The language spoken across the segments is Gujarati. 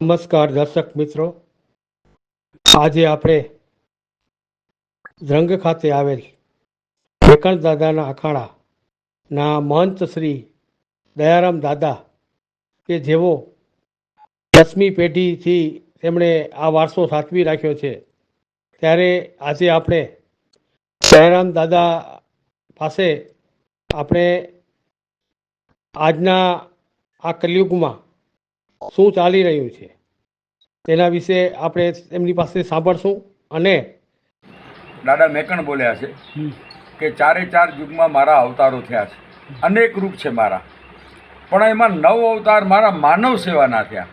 નમસ્કાર દર્શક મિત્રો. આજે આપણે ધ્રંગ ખાતે આવેલ વેકણ દાદાના અખાડાના મહંત શ્રી દયારામ દાદા કે જેઓ દસમી પેઢીથી તેમણે આ વારસો સાચવી રાખ્યો છે. ત્યારે આજે આપણે દયારામ દાદા પાસે આપણે આજના આ કલયુગમાં શું ચાલી રહ્યું છે? તેના વિશે આપણે એમની પાસે સાંભળશું અને દાદા મેકણ બોલ્યા છે કે ચારે ચાર યુગમાં મારા અવતારો થયા છે. અનેક રૂપ છે મારા. પણ એમાં નવ અવતાર મારા માનવ સેવાના થયા.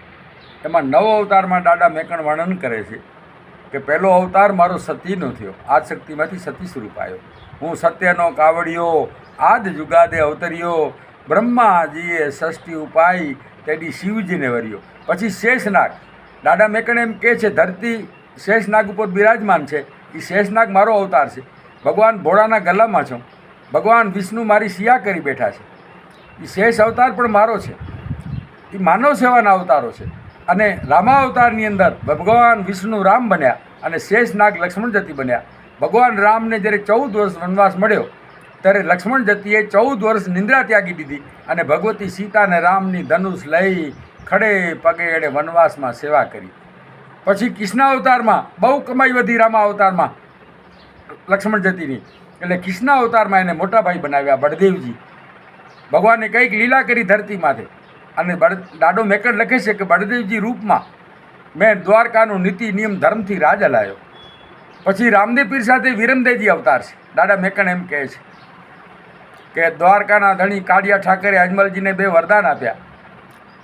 એમાં નવ અવતારમાં દાદા મેકણ વર્ણન કરે છે કે પહેલો અવતાર મારો સતીનો થયો. આ શક્તિમાંથી સતી સ્વરૂપ આવ્યો. હું સત્યનો કાવડિયો આદ જુગાદે અવતર્યો. બ્રહ્માજીએ ષષ્ઠી ઉપાય તેડી શિવજીને વર્યો. પછી શેષનાગ. દાદા મેકણ એમ કહે છે, ધરતી શેષનાગ ઉપર બિરાજમાન છે. એ શેષનાગ મારો અવતાર છે. ભગવાન ભોળાના ગલામાં છું. ભગવાન વિષ્ણુ મારી સિયા કરી બેઠા છે. એ શેષ અવતાર પણ મારો છે. એ માનવ સેવાના અવતારો છે. અને રામા અવતારની અંદર ભગવાન વિષ્ણુ રામ બન્યા અને શેષનાગ લક્ષ્મણ જતી બન્યા. ભગવાન રામને જ્યારે ચૌદ વર્ષ વનવાસ મળ્યો ત્યારે લક્ષ્મણ જતીએ ચૌદ વર્ષ નિંદ્રા ત્યાગી દીધી અને ભગવતી સીતાને રામની ધનુષ લઈ ખડે પગે એડે વનવાસમાં સેવા કરી. પછી કૃષ્ણ અવતારમાં, બહુ કમાઈ વધી રામા અવતારમાં લક્ષ્મણ જતીની. એટલે કૃષ્ણ અવતારમાં એને મોટા ભાઈ બનાવ્યા બળદેવજી. ભગવાને કંઈક લીલા કરી ધરતી માથે. અને બળ, દાડો મેકડ લખે છે કે બળદેવજી રૂપમાં મેં દ્વારકાનો નીતિ નિયમ ધર્મથી રાજ હલાયો પછી રામદેવ પીર સાથે વિરમદેવજી અવતાર છે. દાદા મેકણ એમ કહે છે. કે દ્વારકાના ધણી કાળિયા ઠાકરે અજમલજીને બે વરદાન આપ્યા.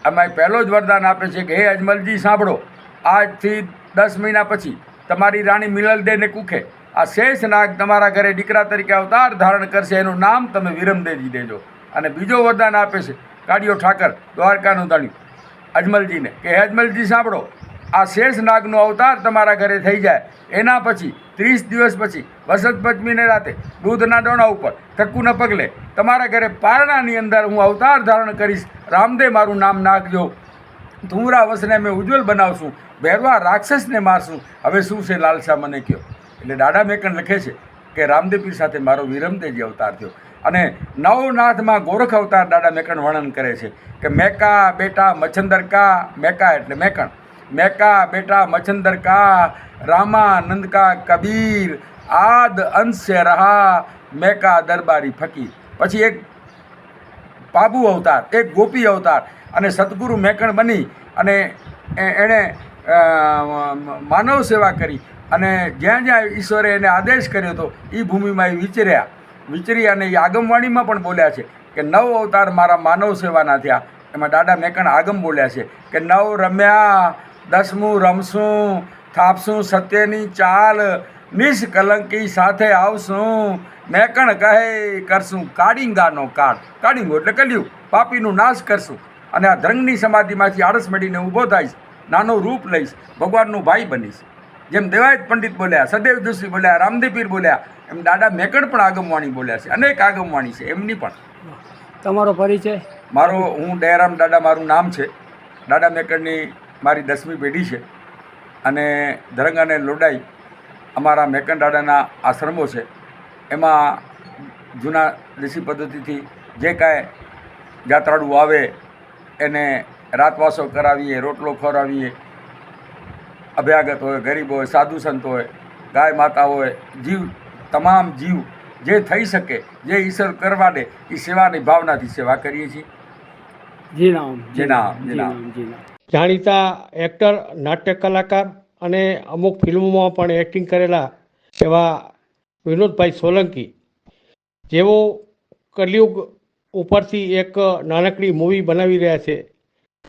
આમાં પહેલો જ વરદાન આપે છે કે, હે અજમલજી, સાંભળો. આજથી દસ મહિના પછી તમારી રાણી મિલલદેને કુખે. આ શેષ નાગ તમારા ઘરે દીકરા તરીકે અવતાર ધારણ કરશે. એનું નામ તમે વિરમદેજી દેજો. અને બીજો વરદાન આપે છે કાળિયો ઠાકર, દ્વારકાનું ધણી અજમલજીને કે, હે અજમલજી, સાંભળો. આ શેષ નાગનો અવતાર તમારા ઘરે થઈ જાય. એના પછી, ત્રીસ દિવસ પછી, વસંત પંચમીને રાતે દૂધના ડોણા ઉપર થક્કુના પગલે, તમારા ઘરે પારણાની અંદર હું અવતાર ધારણ કરીશ. રામદેવ મારું નામ નાખજો. ધુમરા વસને મેં ઉજ્જવલ બનાવશું. ભેરવા રાક્ષસને મારશું. હવે શું છે લાલસા મને કહો. એટલે દાડા મેકણ લખે છે કે રામદેવપીર સાથે મારો વિરમદેવજી અવતાર થયો. અને નવનાથમાં ગોરખ અવતાર દાડા મેકણ વર્ણન કરે છે કે મેકા બેટા મચ્છંદર કા મેકા એટલે મેકણ. મેકા, બેટા, મચ્છંદર કા રામાનંદ કા, કબીર, આદ અંશ રહા, મેકા, દરબારી, ફકીર. પછી એક પાબુ અવતાર, એક ગોપી અવતાર અને સદગુરુ મેકણ બની અને એણે માનવ સેવા કરી અને જ્યાં જ્યાં ઈશ્વરે એને આદેશ કર્યો હતો એ ભૂમિમાં એ વિચર્યા. વિચરી અને એ આગમવાણીમાં પણ બોલ્યા છે કે નવ અવતાર મારા માનવ સેવાના થયા. એમાં દાદા મેકણ આગમ બોલ્યા છે કે નવ રમ્યા દસમું રમશું થાપશું સત્યની ચાલ નિષ્કલંકી સાથે આવશું. મેકણ કહે કરશું કાળિંગાનો કાળ. કાળિંગો એટલે કલ્યું પાપીનું નાશ કરશું. અને આ ધ્રંગની સમાધિમાંથી આળસ મળીને ઊભો થઈશ. નાનું રૂપ લઈશ. ભગવાનનું ભાઈ બનીશ. જેમ દેવાયત પંડિત બોલ્યા સદેવ જોશી બોલ્યા રામદેવ પીર બોલ્યા એમ દાદા મેકણ પણ આગમવાણી બોલ્યા છે. અનેક આગમવાણી છે. એમની પણ. તમારો પરિચય? મારો હું દયારામ દાદા મારું નામ છે. દાદા મેકરની મારી દસમી પેઢી છે અને ધરંગ અને લોડાઈ અમારા મેકન દાદાના આશ્રમો છે. એમાં જૂના દેશી પદ્ધતિથી જે કાંઈ જાત્રાળુ આવે એને રાતવાસો કરાવીએ રોટલો ખોરાવીએ અભ્યાગત હોય ગરીબ હોય સાધુ સંત હોય ગાય માતા હોય જીવ તમામ જીવ જે થઈ શકે જે ઈશ્વર કરવા દે એ સેવાની ભાવનાથી સેવા કરીએ છીએ. જી નામ. જી નામ, જી નામ. જી નામ. જાણીતા એક્ટર, નાટ્ય કલાકાર અને અમુક ફિલ્મોમાં પણ એક્ટિંગ કરેલા એવા વિનોદભાઈ સોલંકી, જેઓ કલિયુગ ઉપરથી એક નાનકડી મૂવી બનાવી રહ્યા છે.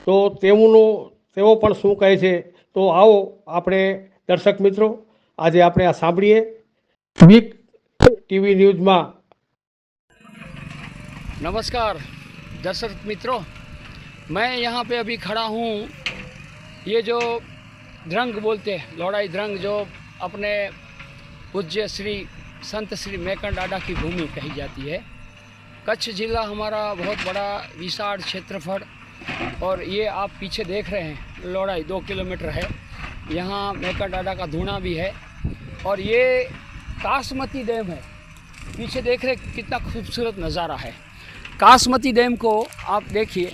તો તેઓનું, તેઓ પણ શું કહે છે? તો આવો આપણે દર્શક મિત્રો, આજે આપણે આ સાંભળીએ. વીક ટીવી ન્યૂઝમાં નમસ્કાર, દર્શક મિત્રો. मैं यहाँ पे अभी खड़ा हूँ। ये जो ध्रंग बोलते हैं, लौड़ाई ध्रंग जो अपने पूज्य श्री संत श्री मैकन डाडा की भूमि कही जाती है। कच्छ जिला हमारा बहुत बड़ा विशाल क्षेत्रफल और ये आप पीछे देख रहे हैं, लौड़ाई दो किलोमीटर है। यहाँ मेका डाडा का धूना भी है और ये कासमती डैम है। पीछे देख रहे कितना खूबसूरत नज़ारा है। कासमती डैम को आप देखिए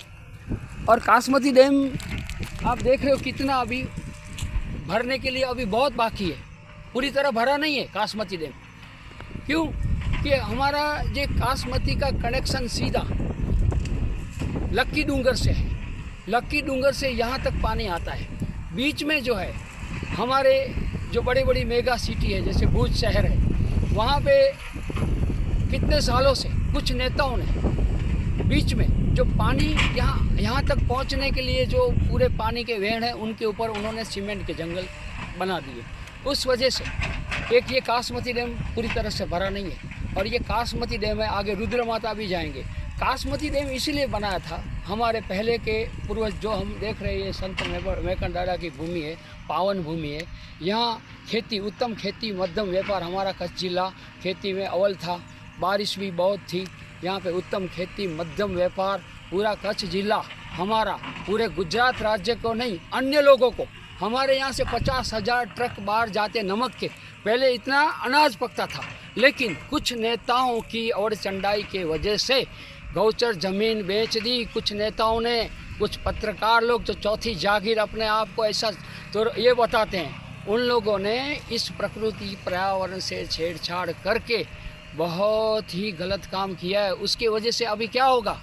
और कासमती डैम, आप देख रहे हो कितना अभी भरने के लिए अभी बहुत बाकी है। पूरी तरह भरा नहीं है कासमती डैम। क्यों? कि हमारा ये कासमती का कनेक्शन सीधा लक्की डूंगर से है। लक्की डूंगर से यहाँ तक पानी आता है। बीच में जो है, हमारे जो बड़ी बड़ी मेगा सिटी है, जैसे भूज शहर है, वहाँ पे कितने सालों से कुछ नेताओं ने बीच में जो पानी यहाँ यहाँ तक पहुँचने के लिए जो पूरे पानी के वेण हैं, उनके ऊपर उन्होंने सीमेंट के जंगल बना दिए। उस वजह से एक ये कासमती डैम पूरी तरह से भरा नहीं है और ये कासमती डैम है, आगे रुद्र माता भी जाएँगे। कासमती डैम इसीलिए बनाया था, हमारे पहले के पूर्वज जो हम देख रहे हैं संत मेकन की भूमि है, पावन भूमि है। यहाँ खेती, उत्तम खेती, मध्यम व्यापार, हमारा कच्छ जिला खेती में अव्वल था, बारिश भी बहुत थी। यहाँ पे उत्तम खेती, मध्यम व्यापार, पूरा कच्छ जिला, हमारा, पूरे गुजरात राज्य को नहीं, अन्य लोगों को। हमारे यहाँ से पचास हज़ार ट्रक बाहर जाते नमक के। पहले इतना अनाज पकता था, लेकिन कुछ नेताओं की और चंडाई के वजह से गौचर ज़मीन बेच दी। कुछ नेताओं ने, कुछ पत्रकार लोग, जो चौथी जागीर अपने आप को ऐसा तो ये बताते हैं, उन लोगों ने इस प्रकृति पर्यावरण से छेड़छाड़ करके बहुत ही गलत काम किया है। उसके वजह से अभी क्या होगा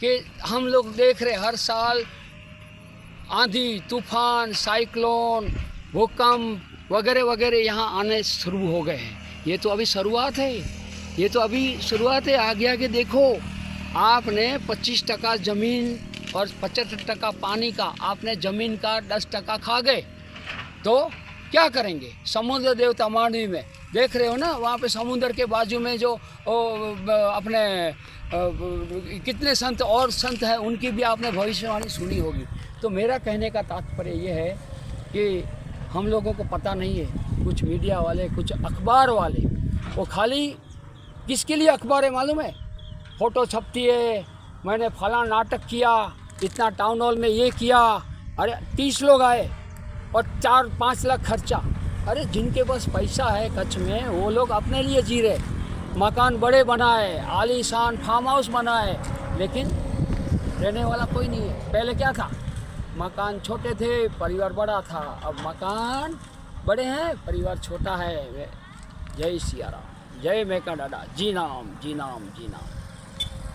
कि हम लोग देख रहे हर साल आंधी, तूफ़ान, साइक्लोन, भूकंप वगैरह वगैरह यहाँ आने शुरू हो गए हैं। ये तो अभी शुरुआत है। ये तो अभी शुरुआत है। आगे आगे देखो, आपने 25 टका ज़मीन और पचहत्तर टका पानी का, आपने ज़मीन का 10 टका खा गए। तो क्या करेंगे? समुद्र देवता मांडवी में देख रहे हो ना वहाँ पे समुद्र के बाजू में जो ओ, अपने ब- कितने संत और संत हैं उनकी भी आपने भविष्यवाणी सुनी होगी। तो मेरा कहने का तात्पर्य ये है कि हम लोगों को पता नहीं है कुछ मीडिया वाले कुछ अखबार वाले वो खाली किसके लिए अखबार है मालूम है? फ़ोटो छपती है मैंने फला नाटक किया इतना टाउन हॉल में ये किया अरे तीस लोग आए और चार पाँच लाख खर्चा। अरे जिनके पास पैसा है कच्छ में, वो लोग अपने लिए जी रहे मकान बड़े बनाए, आलीशान फार्म हाउस बनाए, लेकिन रहने वाला कोई नहीं है। पहले क्या था? मकान छोटे थे, परिवार बड़ा था। अब मकान बड़े हैं, परिवार छोटा है। जय सिया राम जय मेका डाडा, जी नाम जी नाम जी नाम।